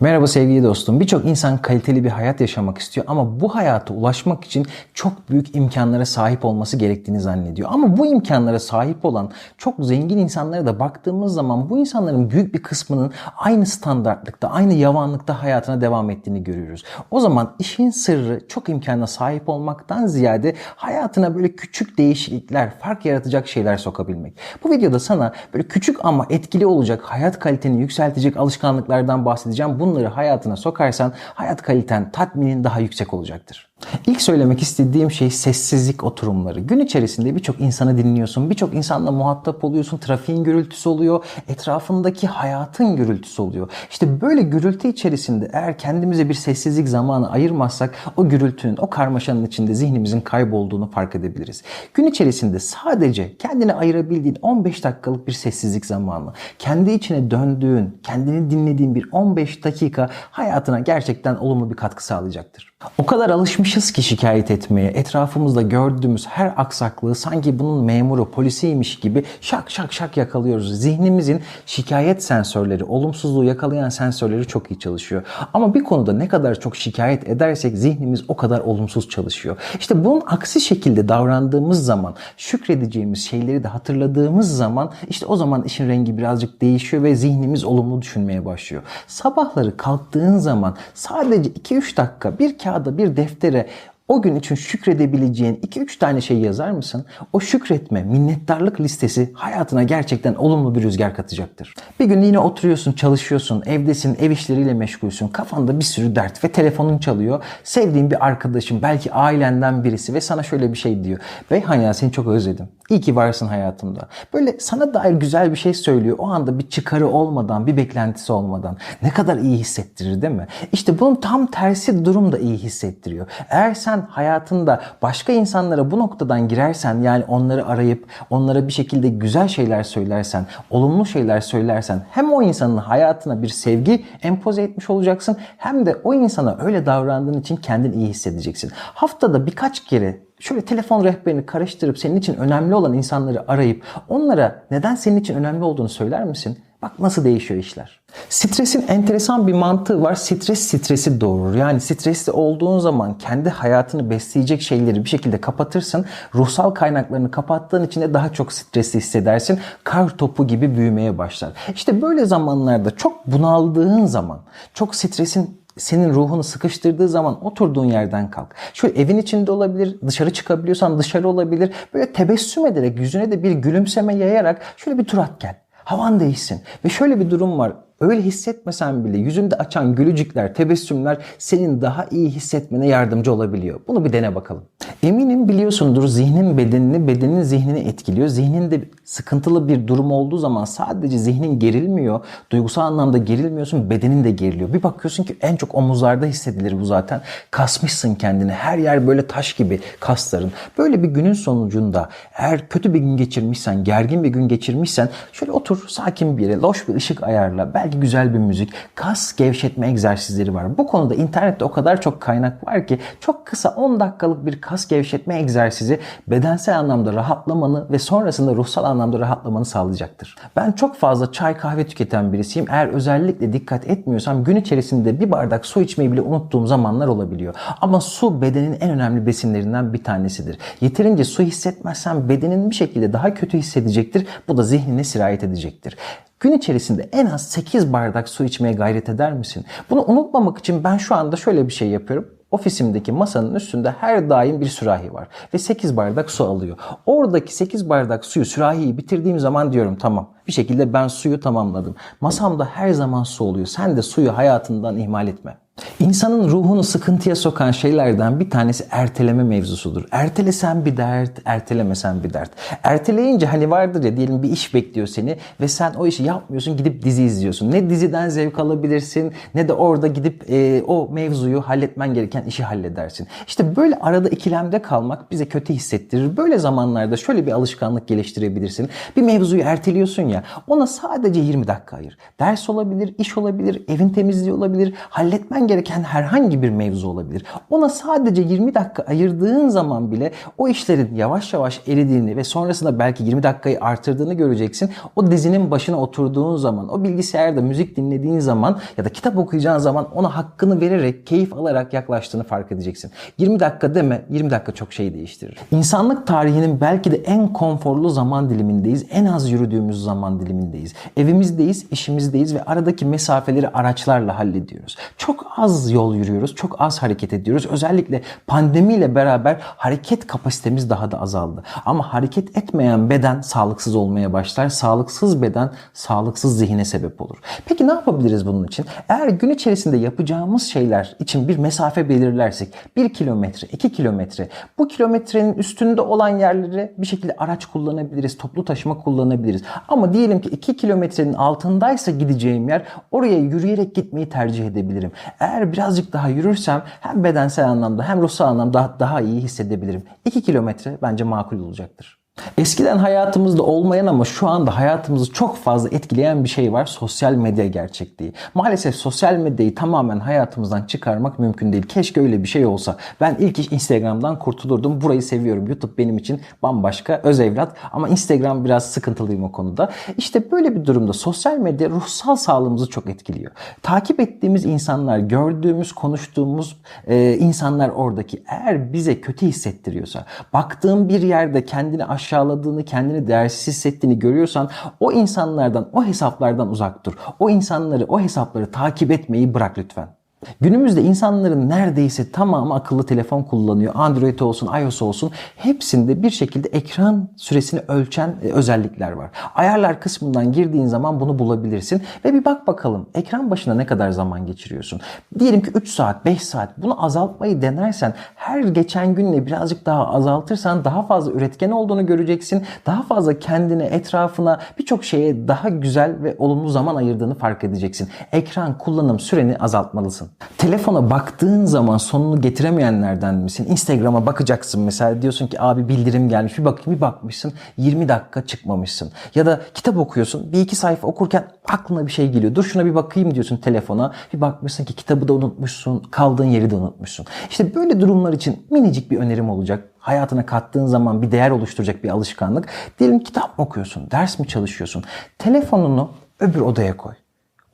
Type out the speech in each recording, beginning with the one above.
Merhaba sevgili dostum. Birçok insan kaliteli bir hayat yaşamak istiyor ama bu hayata ulaşmak için çok büyük imkanlara sahip olması gerektiğini zannediyor. Ama bu imkanlara sahip olan çok zengin insanlara da baktığımız zaman bu insanların büyük bir kısmının aynı standartlıkta, aynı yavanlıkta hayatına devam ettiğini görüyoruz. O zaman işin sırrı çok imkana sahip olmaktan ziyade hayatına böyle küçük değişiklikler, fark yaratacak şeyler sokabilmek. Bu videoda sana böyle küçük ama etkili olacak, hayat kaliteni yükseltecek alışkanlıklardan bahsedeceğim. Bunları hayatına sokarsan hayat kaliten, tatminin daha yüksek olacaktır. İlk söylemek istediğim şey sessizlik oturumları. Gün içerisinde birçok insanı dinliyorsun, birçok insanla muhatap oluyorsun, trafiğin gürültüsü oluyor, etrafındaki hayatın gürültüsü oluyor. İşte böyle gürültü içerisinde eğer kendimize bir sessizlik zamanı ayırmazsak o gürültünün, o karmaşanın içinde zihnimizin kaybolduğunu fark edebiliriz. Gün içerisinde sadece kendine ayırabildiğin 15 dakikalık bir sessizlik zamanı, kendi içine döndüğün, kendini dinlediğin bir 15 dakika hayatına gerçekten olumlu bir katkı sağlayacaktır. O kadar alışmışız ki şikayet etmeye, etrafımızda gördüğümüz her aksaklığı sanki bunun memuru, polisiymiş gibi şak şak şak yakalıyoruz. Zihnimizin şikayet sensörleri, olumsuzluğu yakalayan sensörleri çok iyi çalışıyor. Ama bir konuda ne kadar çok şikayet edersek zihnimiz o kadar olumsuz çalışıyor. İşte bunun aksi şekilde davrandığımız zaman, şükredeceğimiz şeyleri de hatırladığımız zaman işte o zaman işin rengi birazcık değişiyor ve zihnimiz olumlu düşünmeye başlıyor. Sabahları kalktığın zaman sadece 2-3 dakika bir kağıda bir deftere o gün için şükredebileceğin 2-3 tane şey yazar mısın? O şükretme, minnettarlık listesi hayatına gerçekten olumlu bir rüzgar katacaktır. Bir gün yine oturuyorsun, çalışıyorsun, evdesin, ev işleriyle meşgulsün, kafanda bir sürü dert ve telefonun çalıyor. Sevdiğin bir arkadaşın, belki ailenden birisi ve sana şöyle bir şey diyor. Beyhan ya seni çok özledim. İyi ki varsın hayatımda. Böyle sana dair güzel bir şey söylüyor. O anda bir çıkarı olmadan, bir beklentisi olmadan. Ne kadar iyi hissettirir değil mi? İşte bunun tam tersi durum da iyi hissettiriyor. Eğer sen hayatında başka insanlara bu noktadan girersen yani onları arayıp onlara bir şekilde güzel şeyler söylersen, olumlu şeyler söylersen hem o insanın hayatına bir sevgi empoze etmiş olacaksın hem de o insana öyle davrandığın için kendini iyi hissedeceksin. Haftada birkaç kere şöyle telefon rehberini karıştırıp senin için önemli olan insanları arayıp onlara neden senin için önemli olduğunu söyler misin? Bak nasıl değişiyor işler. Stresin enteresan bir mantığı var. Stres stresi doğurur. Yani stresli olduğun zaman kendi hayatını besleyecek şeyleri bir şekilde kapatırsın. Ruhsal kaynaklarını kapattığın için de daha çok stresli hissedersin. Kar topu gibi büyümeye başlar. İşte böyle zamanlarda çok bunaldığın zaman, çok stresin senin ruhunu sıkıştırdığı zaman oturduğun yerden kalk. Şöyle evin içinde olabilir, dışarı çıkabiliyorsan dışarı olabilir. Böyle tebessüm ederek, yüzüne de bir gülümseme yayarak şöyle bir tur at gel. Havan değişsin. Ve şöyle bir durum var. Öyle hissetmesen bile yüzünde açan gülücükler, tebessümler senin daha iyi hissetmene yardımcı olabiliyor. Bunu bir dene bakalım. Eminim biliyorsundur zihnin bedenini, bedenin zihnini etkiliyor. Zihninde sıkıntılı bir durum olduğu zaman sadece zihnin gerilmiyor. Duygusal anlamda gerilmiyorsun, bedenin de geriliyor. Bir bakıyorsun ki en çok omuzlarda hissedilir bu zaten. Kasmışsın kendini. Her yer böyle taş gibi kasların. Böyle bir günün sonucunda eğer kötü bir gün geçirmişsen, gergin bir gün geçirmişsen şöyle otur sakin bir yere, loş bir ışık ayarla. Belki güzel bir müzik, kas gevşetme egzersizleri var. Bu konuda internette o kadar çok kaynak var ki çok kısa 10 dakikalık bir kas gevşetme egzersizi bedensel anlamda rahatlamanı ve sonrasında ruhsal anlamda rahatlamanı sağlayacaktır. Ben çok fazla çay kahve tüketen birisiyim. Eğer özellikle dikkat etmiyorsam gün içerisinde bir bardak su içmeyi bile unuttuğum zamanlar olabiliyor. Ama su bedenin en önemli besinlerinden bir tanesidir. Yeterince su hissetmezsen bedenin bir şekilde daha kötü hissedecektir. Bu da zihnine sirayet edecektir. Gün içerisinde en az 8 bardak su içmeye gayret eder misin? Bunu unutmamak için ben şu anda şöyle bir şey yapıyorum. Ofisimdeki masanın üstünde her daim bir sürahi var ve 8 bardak su alıyor. Oradaki 8 bardak suyu sürahiyi bitirdiğim zaman diyorum tamam bir şekilde ben suyu tamamladım. Masamda her zaman su oluyor. Sen de suyu hayatından ihmal etme. İnsanın ruhunu sıkıntıya sokan şeylerden bir tanesi erteleme mevzusudur. Ertelesen bir dert, ertelemesen bir dert. Erteleyince hani vardır ya diyelim bir iş bekliyor seni ve sen o işi yapmıyorsun gidip dizi izliyorsun. Ne diziden zevk alabilirsin ne de orada gidip e, o mevzuyu halletmen gereken işi halledersin. İşte böyle arada ikilemde kalmak bize kötü hissettirir. Böyle zamanlarda şöyle bir alışkanlık geliştirebilirsin. Bir mevzuyu erteliyorsun ya ona sadece 20 dakika ayır. Ders olabilir, iş olabilir, evin temizliği olabilir, halletmen gereken herhangi bir mevzu olabilir. Ona sadece 20 dakika ayırdığın zaman bile o işlerin yavaş yavaş eridiğini ve sonrasında belki 20 dakikayı artırdığını göreceksin. O dizinin başına oturduğun zaman, o bilgisayarda müzik dinlediğin zaman ya da kitap okuyacağın zaman ona hakkını vererek, keyif alarak yaklaştığını fark edeceksin. 20 dakika deme, 20 dakika çok şey değiştirir. İnsanlık tarihinin belki de en konforlu zaman dilimindeyiz. En az yürüdüğümüz zaman dilimindeyiz. Evimizdeyiz, işimizdeyiz ve aradaki mesafeleri araçlarla hallediyoruz. Çok az yol yürüyoruz, çok az hareket ediyoruz. Özellikle pandemiyle beraber hareket kapasitemiz daha da azaldı. Ama hareket etmeyen beden sağlıksız olmaya başlar. Sağlıksız beden sağlıksız zihine sebep olur. Peki ne yapabiliriz bunun için? Eğer gün içerisinde yapacağımız şeyler için bir mesafe belirlersek 1 kilometre, 2 kilometre bu kilometrenin üstünde olan yerleri bir şekilde araç kullanabiliriz, toplu taşıma kullanabiliriz. Ama diyelim ki 2 kilometrenin altındaysa gideceğim yer oraya yürüyerek gitmeyi tercih edebilirim. Birazcık daha yürürsem hem bedensel anlamda hem ruhsal anlamda daha, daha iyi hissedebilirim. 2 kilometre bence makul olacaktır. Eskiden hayatımızda olmayan ama şu anda hayatımızı çok fazla etkileyen bir şey var. Sosyal medya gerçekliği. Maalesef sosyal medyayı tamamen hayatımızdan çıkarmak mümkün değil. Keşke öyle bir şey olsa. Ben ilk iş Instagram'dan kurtulurdum. Burayı seviyorum. YouTube benim için bambaşka öz evlat. Ama Instagram biraz sıkıntılıyım o konuda. İşte böyle bir durumda sosyal medya ruhsal sağlığımızı çok etkiliyor. Takip ettiğimiz insanlar, gördüğümüz, konuştuğumuz e, insanlar oradaki eğer bize kötü hissettiriyorsa, baktığım bir yerde kendini aşağı aşağıladığını, kendini değersiz hissettiğini görüyorsan o insanlardan, o hesaplardan uzak dur. O insanları, o hesapları takip etmeyi bırak lütfen. Günümüzde insanların neredeyse tamamı akıllı telefon kullanıyor. Android olsun, iOS olsun hepsinde bir şekilde ekran süresini ölçen e, özellikler var. Ayarlar kısmından girdiğin zaman bunu bulabilirsin ve bir bak bakalım ekran başına ne kadar zaman geçiriyorsun. Diyelim ki 3 saat, 5 saat bunu azaltmayı denersen her geçen günle birazcık daha azaltırsan daha fazla üretken olduğunu göreceksin. Daha fazla kendine, etrafına birçok şeye daha güzel ve olumlu zaman ayırdığını fark edeceksin. Ekran kullanım süreni azaltmalısın. Telefona baktığın zaman sonunu getiremeyenlerden misin? Instagram'a bakacaksın mesela diyorsun ki abi bildirim gelmiş bir bakayım bir bakmışsın 20 dakika çıkmamışsın. Ya da kitap okuyorsun bir iki sayfa okurken aklına bir şey geliyor. Dur şuna bir bakayım diyorsun telefona. Bir bakmışsın ki kitabı da unutmuşsun kaldığın yeri de unutmuşsun. İşte böyle durumlar için minicik bir önerim olacak hayatına kattığın zaman bir değer oluşturacak bir alışkanlık. Diyelim kitap mı okuyorsun, ders mi çalışıyorsun? Telefonunu öbür odaya koy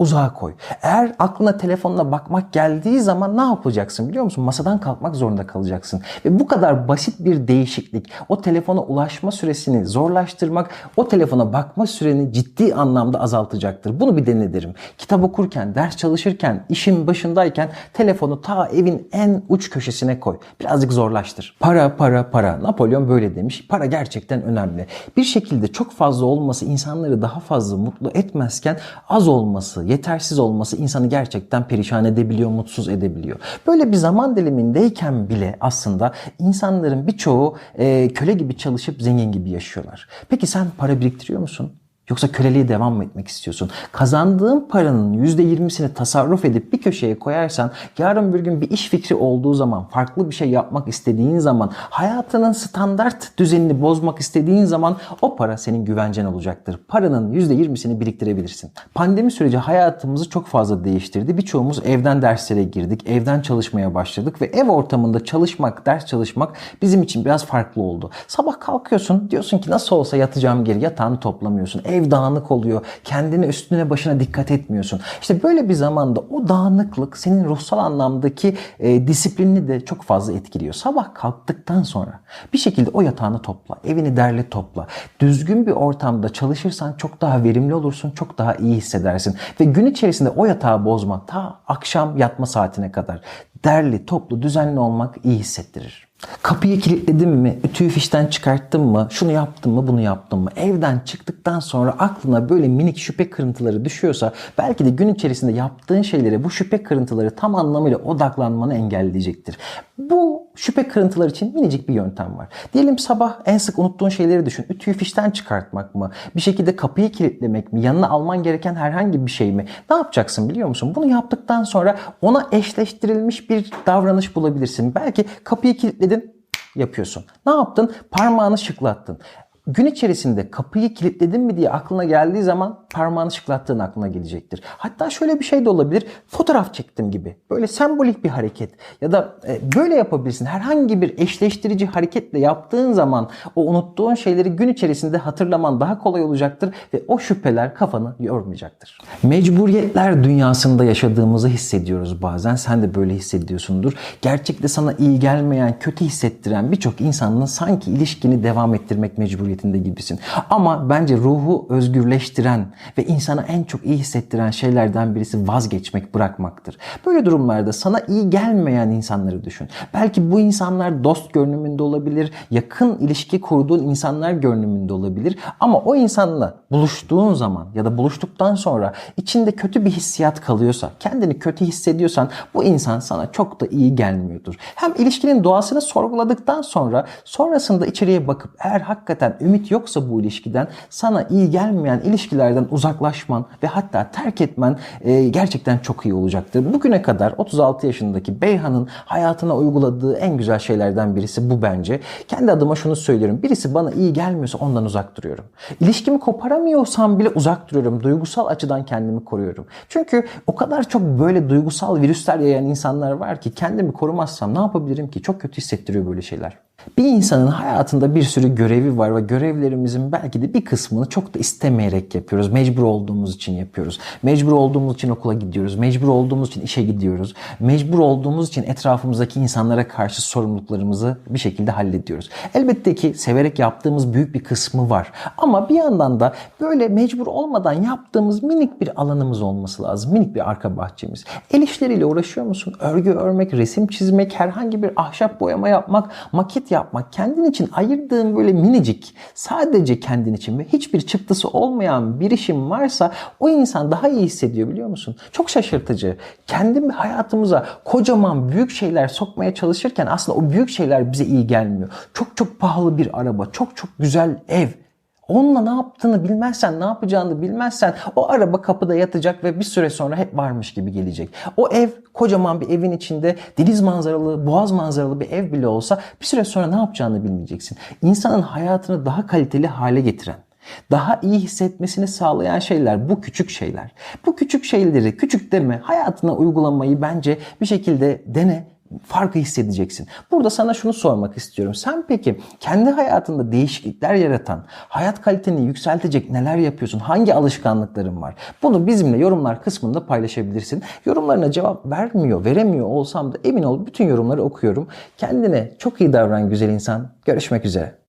uzağa koy. Eğer aklına telefonuna bakmak geldiği zaman ne yapacaksın biliyor musun? Masadan kalkmak zorunda kalacaksın. Ve bu kadar basit bir değişiklik o telefona ulaşma süresini zorlaştırmak, o telefona bakma süreni ciddi anlamda azaltacaktır. Bunu bir dene derim. Kitap okurken, ders çalışırken, işin başındayken telefonu ta evin en uç köşesine koy. Birazcık zorlaştır. Para, para, para. Napolyon böyle demiş. Para gerçekten önemli. Bir şekilde çok fazla olması insanları daha fazla mutlu etmezken az olması, yetersiz olması insanı gerçekten perişan edebiliyor, mutsuz edebiliyor. Böyle bir zaman dilimindeyken bile aslında insanların birçoğu e, köle gibi çalışıp zengin gibi yaşıyorlar. Peki sen para biriktiriyor musun? Yoksa köleliğe devam mı etmek istiyorsun? Kazandığın paranın %20'sini tasarruf edip bir köşeye koyarsan yarın bir gün bir iş fikri olduğu zaman, farklı bir şey yapmak istediğin zaman, hayatının standart düzenini bozmak istediğin zaman o para senin güvencen olacaktır. Paranın %20'sini biriktirebilirsin. Pandemi süreci hayatımızı çok fazla değiştirdi. Birçoğumuz evden derslere girdik, evden çalışmaya başladık ve ev ortamında çalışmak, ders çalışmak bizim için biraz farklı oldu. Sabah kalkıyorsun, diyorsun ki nasıl olsa yatacağım geri, yatağını toplamıyorsun. Ev dağınık oluyor. Kendine üstüne başına dikkat etmiyorsun. İşte böyle bir zamanda o dağınıklık senin ruhsal anlamdaki e, disiplinini de çok fazla etkiliyor. Sabah kalktıktan sonra bir şekilde o yatağını topla. Evini derle topla. Düzgün bir ortamda çalışırsan çok daha verimli olursun. Çok daha iyi hissedersin. Ve gün içerisinde o yatağı bozma ta akşam yatma saatine kadar derli, toplu, düzenli olmak iyi hissettirir. Kapıyı kilitledim mi? Ütüyü fişten çıkarttım mı? Şunu yaptım mı? Bunu yaptım mı? Evden çıktıktan sonra aklına böyle minik şüphe kırıntıları düşüyorsa belki de gün içerisinde yaptığın şeylere bu şüphe kırıntıları tam anlamıyla odaklanmanı engelleyecektir. Bu şüphe kırıntılar için minicik bir yöntem var. Diyelim sabah en sık unuttuğun şeyleri düşün. Ütüyü fişten çıkartmak mı? Bir şekilde kapıyı kilitlemek mi? Yanına alman gereken herhangi bir şey mi? Ne yapacaksın biliyor musun? Bunu yaptıktan sonra ona eşleştirilmiş bir davranış bulabilirsin. Belki kapıyı kilitledin yapıyorsun. Ne yaptın? Parmağını şıklattın. Gün içerisinde kapıyı kilitledin mi diye aklına geldiği zaman parmağını şıklattığın aklına gelecektir. Hatta şöyle bir şey de olabilir. Fotoğraf çektim gibi. Böyle sembolik bir hareket ya da e, böyle yapabilirsin. Herhangi bir eşleştirici hareketle yaptığın zaman o unuttuğun şeyleri gün içerisinde hatırlaman daha kolay olacaktır ve o şüpheler kafanı yormayacaktır. Mecburiyetler dünyasında yaşadığımızı hissediyoruz bazen. Sen de böyle hissediyorsundur. Gerçekte sana iyi gelmeyen, kötü hissettiren birçok insanın sanki ilişkini devam ettirmek mecburiyetinde gibisin. Ama bence ruhu özgürleştiren ve insana en çok iyi hissettiren şeylerden birisi vazgeçmek, bırakmaktır. Böyle durumlarda sana iyi gelmeyen insanları düşün. Belki bu insanlar dost görünümünde olabilir, yakın ilişki kurduğun insanlar görünümünde olabilir. Ama o insanla buluştuğun zaman ya da buluştuktan sonra içinde kötü bir hissiyat kalıyorsa, kendini kötü hissediyorsan bu insan sana çok da iyi gelmiyordur. Hem ilişkinin doğasını sorguladıktan sonra sonrasında içeriye bakıp eğer hakikaten ümit yoksa bu ilişkiden sana iyi gelmeyen ilişkilerden uzaklaşman ve hatta terk etmen e, gerçekten çok iyi olacaktır. Bugüne kadar 36 yaşındaki Beyhan'ın hayatına uyguladığı en güzel şeylerden birisi bu bence. Kendi adıma şunu söylüyorum. Birisi bana iyi gelmiyorsa ondan uzak duruyorum. İlişkimi koparamıyorsam bile uzak duruyorum. Duygusal açıdan kendimi koruyorum. Çünkü o kadar çok böyle duygusal virüsler yayan insanlar var ki kendimi korumazsam ne yapabilirim ki? Çok kötü hissettiriyor böyle şeyler. Bir insanın hayatında bir sürü görevi var ve görevlerimizin belki de bir kısmını çok da istemeyerek yapıyoruz. Mecbur olduğumuz için yapıyoruz. Mecbur olduğumuz için okula gidiyoruz. Mecbur olduğumuz için işe gidiyoruz. Mecbur olduğumuz için etrafımızdaki insanlara karşı sorumluluklarımızı bir şekilde hallediyoruz. Elbette ki severek yaptığımız büyük bir kısmı var. Ama bir yandan da böyle mecbur olmadan yaptığımız minik bir alanımız olması lazım. Minik bir arka bahçemiz. El işleriyle uğraşıyor musun? Örgü örmek, resim çizmek, herhangi bir ahşap boyama yapmak, maket yapmak, kendin için ayırdığın böyle minicik, sadece kendin için ve hiçbir çıktısı olmayan bir işin varsa o insan daha iyi hissediyor biliyor musun? Çok şaşırtıcı. Kendi hayatımıza kocaman büyük şeyler sokmaya çalışırken aslında o büyük şeyler bize iyi gelmiyor. Çok çok pahalı bir araba, çok çok güzel ev, Onunla ne yaptığını bilmezsen, ne yapacağını bilmezsen o araba kapıda yatacak ve bir süre sonra hep varmış gibi gelecek. O ev kocaman bir evin içinde deniz manzaralı, boğaz manzaralı bir ev bile olsa bir süre sonra ne yapacağını bilmeyeceksin. İnsanın hayatını daha kaliteli hale getiren, daha iyi hissetmesini sağlayan şeyler bu küçük şeyler. Bu küçük şeyleri küçük deme hayatına uygulamayı bence bir şekilde dene farkı hissedeceksin. Burada sana şunu sormak istiyorum. Sen peki kendi hayatında değişiklikler yaratan, hayat kaliteni yükseltecek neler yapıyorsun? Hangi alışkanlıkların var? Bunu bizimle yorumlar kısmında paylaşabilirsin. Yorumlarına cevap vermiyor, veremiyor olsam da emin ol bütün yorumları okuyorum. Kendine çok iyi davran güzel insan. Görüşmek üzere.